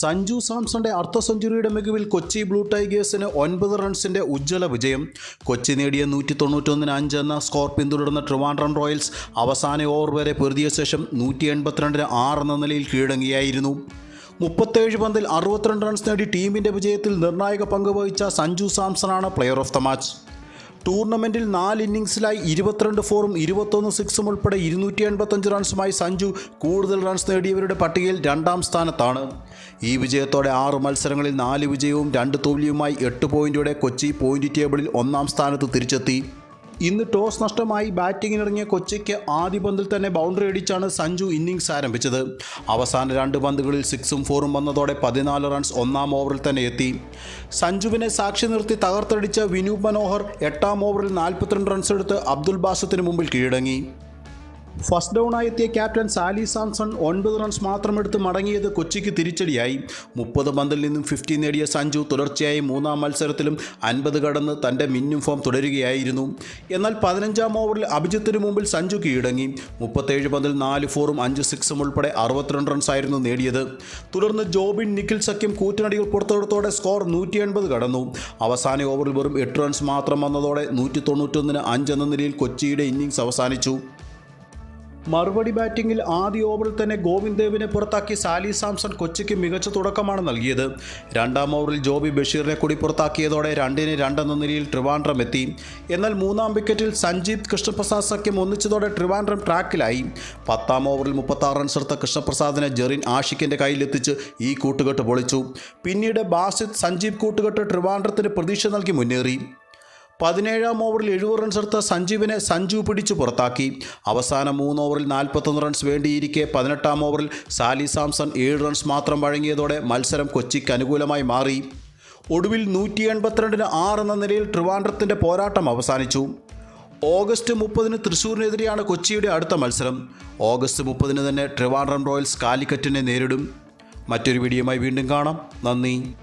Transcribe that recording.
സഞ്ജു സാംസന്റെ അർദ്ധ സെഞ്ചുറിയുടെ മികവിൽ കൊച്ചി ബ്ലൂ ടൈഗേഴ്സിന് ഒൻപത് റൺസിന്റെ ഉജ്ജ്വല വിജയം. കൊച്ചി നേടിയ നൂറ്റി തൊണ്ണൂറ്റൊന്നിന് അഞ്ച് എന്ന സ്കോർ പിന്തുടർന്ന ട്രിവാൻഡ്രം റോയൽസ് അവസാന ഓവർ വരെ പൊരുതിയ ശേഷം നൂറ്റി എൺപത്തിരണ്ടിന് ആറ് എന്ന നിലയിൽ കീഴടങ്ങിയായിരുന്നു. മുപ്പത്തേഴ് പന്തിൽ അറുപത്തിരണ്ട് റൺസ് നേടി ടീമിന്റെ വിജയത്തിൽ നിർണായക പങ്ക് വഹിച്ച സഞ്ജു സാംസണാണ് പ്ലെയർ ഓഫ് ദ മാച്ച് ടൂർണമെന്റിൽ നാല് ഇന്നിംഗ്സിലായി ഇരുപത്തിരണ്ട് ഫോറും ഇരുപത്തൊന്ന് സിക്സും ഉൾപ്പെടെ ഇരുന്നൂറ്റി എൺപത്തഞ്ച് റൺസുമായി സഞ്ജു കൂടുതൽ റൺസ് നേടിയവരുടെ പട്ടികയിൽ രണ്ടാം സ്ഥാനത്താണ്. ഈ വിജയത്തോടെ ആറ് മത്സരങ്ങളിൽ നാല് വിജയവും രണ്ട് തോൽവിയുമായി എട്ട് പോയിന്റോടെ കൊച്ചി പോയിന്റ് ടേബിളിൽ ഒന്നാം സ്ഥാനത്ത് തിരിച്ചെത്തി. ഇന്ന് ടോസ് നഷ്ടമായി ബാറ്റിങ്ങിനിറങ്ങിയ കൊച്ചിക്ക് ആദ്യ പന്തിൽ തന്നെ ബൗണ്ടറി അടിച്ചാണ് സഞ്ജു ഇന്നിംഗ്സ് ആരംഭിച്ചത്. അവസാന രണ്ട് പന്തുകളിൽ സിക്സും ഫോറും വന്നതോടെ പതിനാല് റൺസ് ഒന്നാം ഓവറിൽ തന്നെ എത്തി. സഞ്ജുവിനെ സാക്ഷി നിർത്തി തകർത്തടിച്ച വിനൂപ് മനോഹർ എട്ടാം ഓവറിൽ നാൽപ്പത്തിരണ്ട് റൺസ് എടുത്ത് അബ്ദുൽ ബാസത്തിന് മുമ്പിൽ കീഴടങ്ങി. ഫസ്റ്റ് ഡൗണായി എത്തിയ ക്യാപ്റ്റൻ സാലി സാംസൺ ഒൻപത് റൺസ് മാത്രമെടുത്ത് മടങ്ങിയത് കൊച്ചിക്ക് തിരിച്ചടിയായി. മുപ്പത് പന്തിൽ നിന്നും ഫിഫ്റ്റി നേടിയ സഞ്ജു തുടർച്ചയായി മൂന്നാം മത്സരത്തിലും അൻപത് കടന്ന് തന്റെ മിന്നും ഫോം തുടരുകയായിരുന്നു. എന്നാൽ പതിനഞ്ചാം ഓവറിൽ അഭിജിത്തിന് മുമ്പിൽ സഞ്ജു കീഴടങ്ങി. മുപ്പത്തേഴ് പന്തിൽ നാല് ഫോറും അഞ്ച് സിക്സും ഉൾപ്പെടെ അറുപത്തിരണ്ട് റൺസായിരുന്നു നേടിയത്. തുടർന്ന് ജോബിൻ നിഖിൽ സഖ്യം കൂറ്റനടികൾ പുറത്തെടുത്തോടെ സ്കോർ നൂറ്റി എൺപത് കടന്നു. അവസാന ഓവറിൽ വെറും എട്ട് റൺസ് മാത്രം വന്നതോടെ നൂറ്റി തൊണ്ണൂറ്റൊന്നിന് അഞ്ച് എന്ന നിലയിൽ കൊച്ചിയുടെ ഇന്നിംഗ്സ് അവസാനിച്ചു. മറുപടി ബാറ്റിംഗിൽ ആദ്യ ഓവറിൽ തന്നെ ഗോവിന്ദ് ദേവിനെ പുറത്താക്കി സാലി സാംസൺ കൊച്ചിക്ക് മികച്ച തുടക്കമാണ് നൽകിയത്. രണ്ടാം ഓവറിൽ ജോബി ബഷീറിനെ കൂടി പുറത്താക്കിയതോടെ രണ്ടിന് രണ്ടെന്ന നിലയിൽ ട്രിവാൻഡ്രം എത്തി. എന്നാൽ മൂന്നാം വിക്കറ്റിൽ സഞ്ജീവ് കൃഷ്ണപ്രസാദ് സഖ്യം ഒന്നിച്ചതോടെ ട്രിവാൻഡ്രം ട്രാക്കിലായി. പത്താം ഓവറിൽ മുപ്പത്താറ് റൺസ് എടുത്ത കൃഷ്ണപ്രസാദിനെ ജെറിൻ ആഷിക്കിന്റെ കയ്യിലെത്തിച്ച് ഈ കൂട്ടുകെട്ട് പൊളിച്ചു. പിന്നീട് ബാസിത് സഞ്ജീവ് കൂട്ടുകെട്ട് ട്രിവാൻഡ്രത്തിന് പ്രതീക്ഷ നൽകി മുന്നേറി. പതിനേഴാം ഓവറിൽ എഴുപത് റൺസ് എടുത്ത സഞ്ജീവിനെ സഞ്ജു പിടിച്ചു പുറത്താക്കി. അവസാന മൂന്ന് ഓവറിൽ നാൽപ്പത്തൊന്ന് റൺസ് വേണ്ടിയിരിക്കെ. പതിനെട്ടാം ഓവറിൽ സാലി സാംസൺ ഏഴ് റൺസ് മാത്രം വഴങ്ങിയതോടെ മത്സരം കൊച്ചിക്ക് അനുകൂലമായി മാറി. ഒടുവിൽ നൂറ്റി എൺപത്തിരണ്ടിന് ആറ് എന്ന നിലയിൽ ട്രിവാൻഡ്രത്തിന്റെ പോരാട്ടം അവസാനിച്ചു. ഓഗസ്റ്റ് മുപ്പതിന് തൃശ്ശൂരിനെതിരെയാണ് കൊച്ചിയുടെ അടുത്ത മത്സരം. ഓഗസ്റ്റ് മുപ്പതിന് തന്നെ ട്രിവാൻഡ്രം റോയൽസ് കാലിക്കറ്റിനെ നേരിടും. മറ്റൊരു വീഡിയോയുമായി വീണ്ടും കാണാം. നന്ദി.